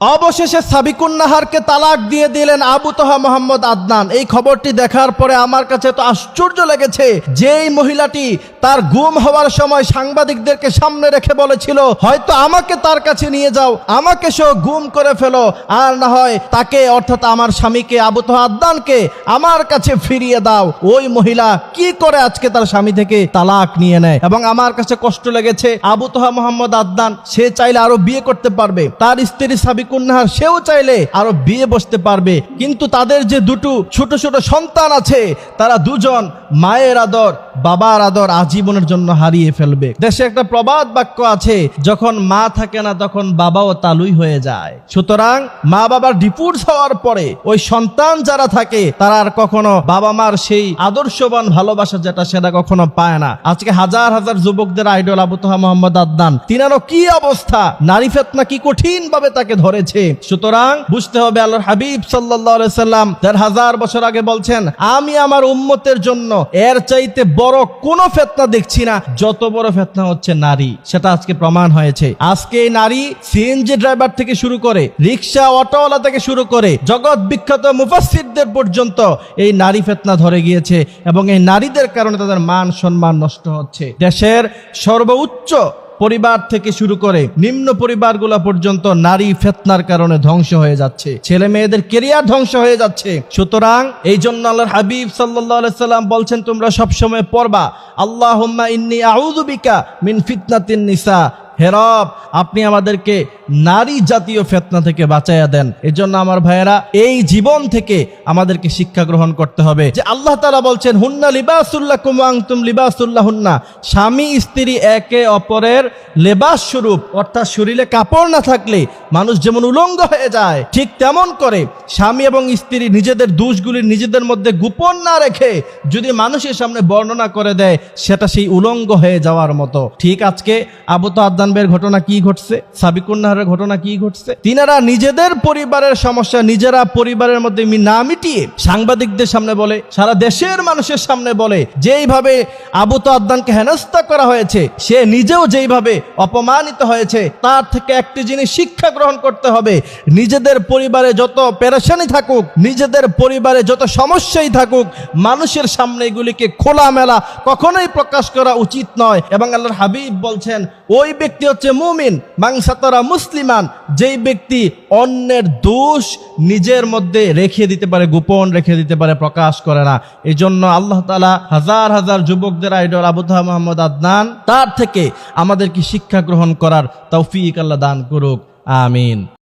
অবশেষে সাবিকুন নাহারকে তালাক দিয়ে দিলেন আবু তোহা মোহাম্মদ আদনান। এই খবরটি দেখার পরে আমার কাছে তো আশ্চর্য লেগেছে যেই মহিলাটি তার গুম হওয়ার সময় সাংবাদিকদেরকে সামনে রেখে বলেছিল, হয়তো আমাকে তার কাছে নিয়ে যাও, আমাকে সে গুম করে ফেলো, আর না হয় তাকে, অর্থাৎ আমার স্বামীকে, আবু তোহা আদনানকে, আমার কাছে ফিরিয়ে দাও। ওই মহিলা কি করে আজকে তার স্বামী থেকে তালাক নিয়ে নেয়? এবং আমার কাছে কষ্ট লেগেছে, আবু তোহা মোহাম্মদ আদনান, সে চাইলে আরও বিয়ে করতে পারবে। তার স্ত্রী সাবিকুন্নাহার সেও চাইলে আরও বিয়ে বসতে পারবে। কিন্তু তাদের যে দুটো ছোট ছোট সন্তান আছে, তারা দুজন মায়ের আদর, বাবার আদর আজীবনের জন্য হারিয়ে ফেলবে। দেশে একটা প্রবাদ বাক্য আছে, যখন মা থাকে না, তখন বাবাও তালুই হয়ে যায়। সুতরাং মা বাবার ডিপুর্স হওয়ার পরে ওই সন্তান যারা থাকে, তারা আর কখনো বাবা মার সেই আদর্শবান ভালোবাসা যেটা সেটা কখনো পায় না। আজকে হাজার হাজার যুবকদের আইডল আবু তোহা মোহাম্মদ আদনান। তিনারও কি অবস্থা? নারী ফেতনা কি কঠিন ভাবে তাকে ধরেছে সুতরাং বুঝতে হবে আল্লাহর হাবিব সাল্লাহ সাল্লাম দেড় হাজার বছর আগে বলছেন, আমি আমার উম্মতের জন্য এর চাইতে বড় কোনো ফেতনা দেখছি না। যত বড় ফেতনা হচ্ছে নারী। সেটা আজকে প্রমাণ হয়েছে। আজকে নারী সিএনজি ড্রাইভার থেকে শুরু করে, রিক্সা, অটোওয়ালা থেকে শুরু করে, জগৎ বিখ্যাত মুফাসিরদের পর্যন্ত এই নারী ফেতনা ধরে গিয়েছে এবং এই নারীদের কারণে তাদের মান সম্মান নষ্ট হচ্ছে। দেশের সর্বোচ্চ পরিবার থেকে শুরু করে নিম্ন পরিবারগুলো পর্যন্ত নারী ফেতনার কারণে ধ্বংস হয়ে যাচ্ছে। ছেলে মেয়েদের কেরিয়ার ধ্বংস হয়ে যাচ্ছে। সুতরাং এই জন্য আল্লাহ হাবিব সাল্লাম বলছেন, তোমরা সবসময় পড়বা আল্লাহ ইন্নি আউদুবিকা মিন ফিতনাতিন নিসা হেরব আপনি আমাদেরকে নারী জাতীয় ফেতনা থেকে বাঁচাইয়া দেন। এজন্য আমার ভাইয়েরা, এই জীবন থেকে আমাদেরকে শিক্ষা গ্রহণ করতে হবে। যে আল্লাহ তালা বলছেন, হুন্না লিবাসুল্লাহ কুমাং তুম লিবাসুল্লাহ হুন্না স্বামী, স্ত্রী একে অপরের লেবাস স্বরূপ, অর্থাৎ শরীরে কাপড় না থাকলে মানুষ যেমন উলঙ্গ হয়ে যায়, ঠিক তেমন করে স্বামী এবং স্ত্রী নিজেদের দোষগুলি নিজেদের মধ্যে গোপন না রেখে যদি মানুষের সামনে বর্ণনা করে দেয়, সেটা সেই উলঙ্গ হয়ে যাওয়ার মতো। ঠিক আজকে আবু তো আদানবের ঘটনা কি ঘটছে? সাবিকুন্নাহারের ঘটনা কি ঘটছে? তিনারা নিজেদের পরিবারের সমস্যা নিজেরা পরিবারের মধ্যে না মিটিয়ে সাংবাদিকদের সামনে বলে, সারা দেশের মানুষের সামনে বলে, যেইভাবে আবু তো আদানকে হেনস্থা করা হয়েছে, সে নিজেও যেইভাবে অপমানিত হয়েছে, তার থেকে একটি জিনিস শিক্ষা গ্রহণ করতে হবে, নিজেদের পরিবারে যত পেরেশানি থাকুক, নিজেদের পরিবারে যত সমস্যাই থাকুক, মানুষের সামনে এগুলিকে খোলামেলা কখনোই প্রকাশ করা উচিত নয়। এবং আল্লাহর হাবিব বলছেন, ওই ব্যক্তি হচ্ছে মুমিন মাংসাতরা মুসলিমান, যেই ব্যক্তি অন্যের দোষ নিজের মধ্যে রেখে দিতে পারে, গোপন রেখে দিতে পারে, প্রকাশ করে না। এই জন্য আল্লাহ তালা হাজার হাজার যুবকদের আইডল আবুদা মোহাম্মদ আদনান, তার থেকে আমাদেরকে শিক্ষা গ্রহণ করার তৌফিক আল্লাহ দান করুক। আমিন।